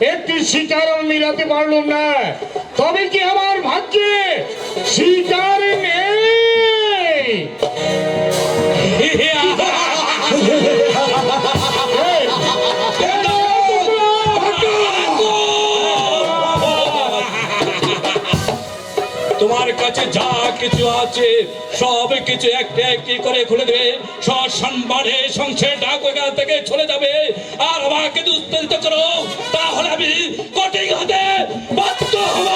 একটি শিকার আমি মিলাতে পারলাম না। তবে কি আমার ভাগ্যে শিকার নেই? তোমার কাছে যা কিছু আছে, সব কিছু একটা একটি করে খুলে দেবে। সসম্মানে সংসার ডাক থেকে চলে যাবে? আর আমাকে দুস্তরিত করো। হতে বাধ্য হব।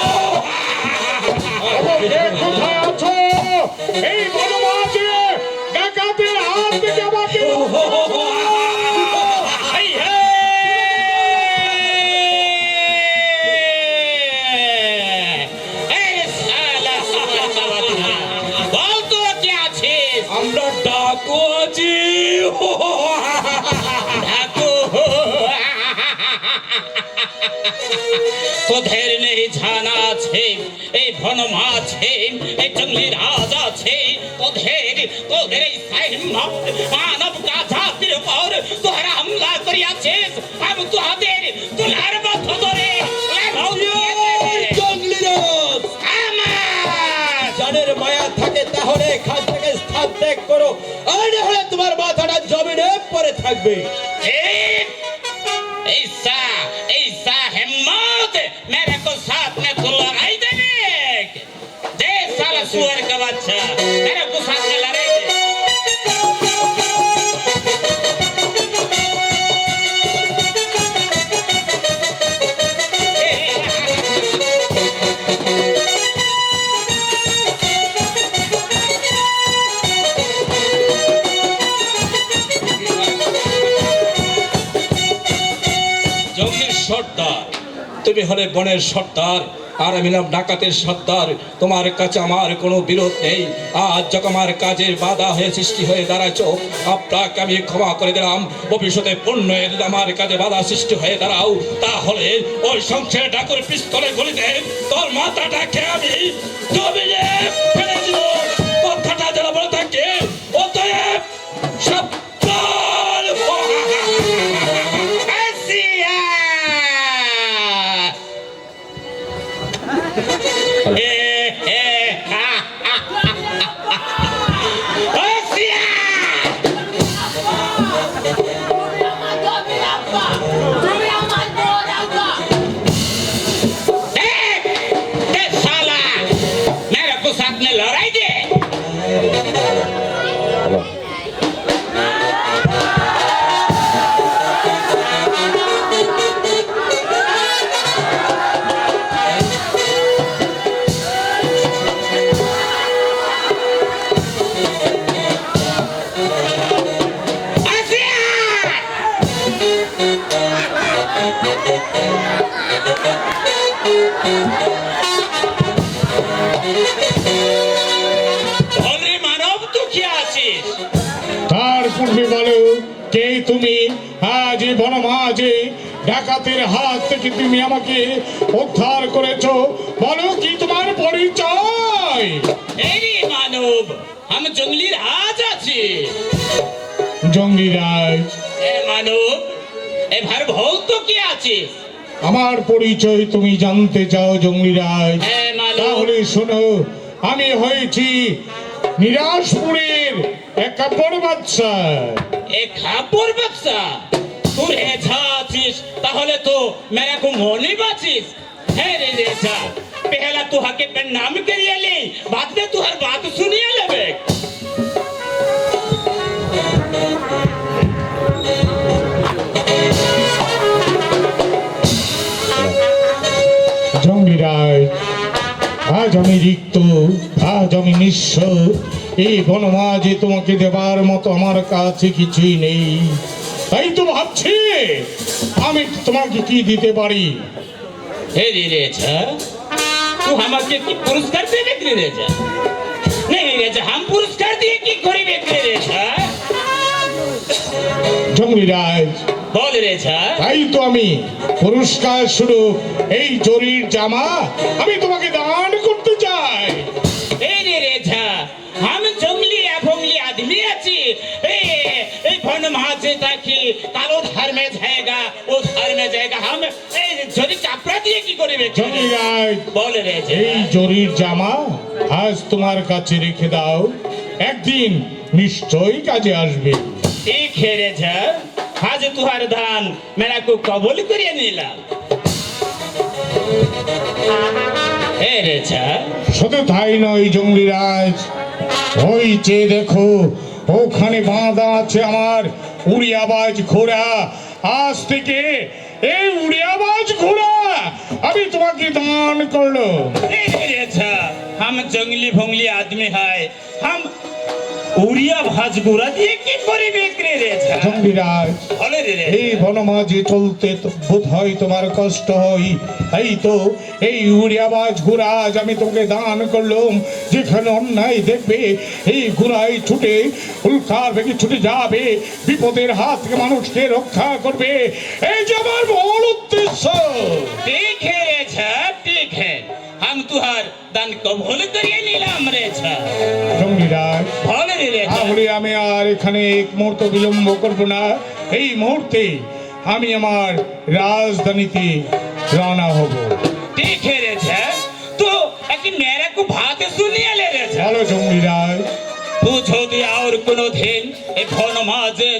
এই বনমাঝে ডাকাতের হাত থেকে আমাকে আমরা ডাকু আছি ডাকু তোদের নেই ঝানা আছে? এই ভনম আছে এই জঙ্গলি রাজ আছে? তোদের তোদের এই মানব কা উপর তোরা হামলা করিয়াছিস? আমি তোদের তোলার মত ধরে জানের মায়া থাকে তাহলে এখান থেকে স্থান ত্যাগ করো। আর তোমার মাথাটা জমিনে পরে থাকবে। এই সা শুয়ার কা বাচ্চা তারা গোসাত তুমি হলে বনের সর্দার। আর আমি ডাকাতের সর্দার। তোমার কাছে আমার কোনো বিরোধ নেই। আজ যখন আমার কাজের বাধা হয়ে সৃষ্টি হয়ে দাঁড়াচ্ছ আপনাকে আমি ক্ষমা করে দিলাম। ভবিষ্যতে পূর্ণ যদি আমার কাজে বাধা সৃষ্টি হয়ে দাঁড়াও, তাহলে ওই সংসারে ডাকুর পিস্তলে গুলিতে তোর মাথাটাকে আমি জমিয়ে Fuck! কি তুমি? আজ বনমাঝে ডাকাতের হাত থেকে তুমি আমাকে উদ্ধার করেছ। বলো কি তোমার পরিচয়? এই মানব আমি জঙ্গলির আজ আছি। জঙ্গিরাজ এ মানব এবার ভৌত কি আছে? আমার পরিচয় তুমি জানতে চাও জঙ্গিরাজ হ্যাঁ, তাহলে শোনো আমি হয়েছি নিরাশপুরের এক কাপড় বাচ্চা এক কাপড় বাচ্চা তোর হেছা আছিস তাহলে তো মেরা কো মনে বাঁচিস। হ্যাঁ রে রেছা পেহলা তুহাকে নাম কে লিয়ে লি বাদ দে তুহা আজ আমি রিক্ত আজ আমি নিঃস্ব এই বনমাঝে তোমাকে দেবার মতো আমার কাছে কিছুই নেই তাই তো ভাবছি আমি তোমাকে কি দিতে পারি हे रे रेचा तू हमारे की पुरस्कार दे रे रेचा नहीं रेचा हम पुरस्कार दिए की करी रे रेचा জঙ্গিরাজ তাই তো আমি পুরস্কার শুরু এই জরির জামা আমি তোমাকে দান করতে চাই। এই রে রেঝা আমি জঙ্গলি এফঙ্গলি আদমি আছি। এই ফন মাঝে থাকি কারও ধর্মে জায়গা ও ধর্মে জায়গা। আমি এই জরি চাপড়া দিয়ে কি করবে জঙ্গিরাজ বল রে এই জরির জামা আজ তোমার কাছে রেখে দাও। একদিন নিশ্চয়ই কাজে আসবে। ঠিক হেরে যা আজ তুহার ধান মেলাকু কবল করিয়ে নিলাম এ রে যা শুধু তাই নয় জঙ্গলিরাজ ওই চেয়ে দেখো ওখানে বাঁধা আছে আমার উড়িয়াবাজ ঘোড়া আজ থেকে এই উড়িয়াবাজ ঘোড়া আমি তোমাকে দান করলো ए रे जा हम जंगली भोंगली आदमी है हम उड़िया भाजगुरा দিয়ে কি করিবে রে রে যা জঙ্গলিরাজ বলে রে রে এই বনমাঝে চলতে তো বোধ হয় তোমার কষ্ট হয় এই তো এই উড়িয়াবাজ ঘোড়া আজ আমি তোমাকে দান করলাম যেখানে অন্যায় দেখবে এই ঘোড়ায় ছুটে উল্কার বেগে ছুটে যাবে বিপদের হাত থেকে মানুষকে রক্ষা করবে এই যে আমার মূল উদ্দেশ্য ठीक है रे जा ठीक है हम तुहार दान कबूल करिए नीलाम रे जा জঙ্গলিরাজ বলে রে রে যা তাহলে আমি আর এখানে এক মুহূর্ত বিলম্ব করব না। এই মুহূর্তে আমি আমার রাজধানীতে রওনা হব। ঠিক হেরেছে তো একটি মেয়েরা খুব ভাতে শুনিয়ে ভালো যদি আর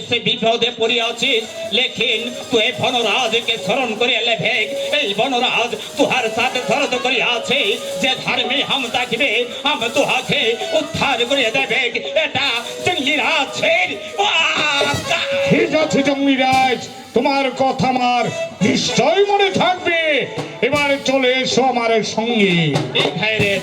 সে বিপদে পড়িয়াছিস লেকিন তুই এই বনরাজকে স্মরণ করে লেভে এই বনরাজ তুহার সাথে যে ধর্মে হাম থাকিবে হাম তুহাকে উদ্ধার করে দেবে এটা জঙ্গলি রাজের ওয়াদা। ঠিক আছে তোমার কথা আমার নিশ্চয় মনে থাকবে। এবার চলে এসো আমার সঙ্গে। ঠিক রে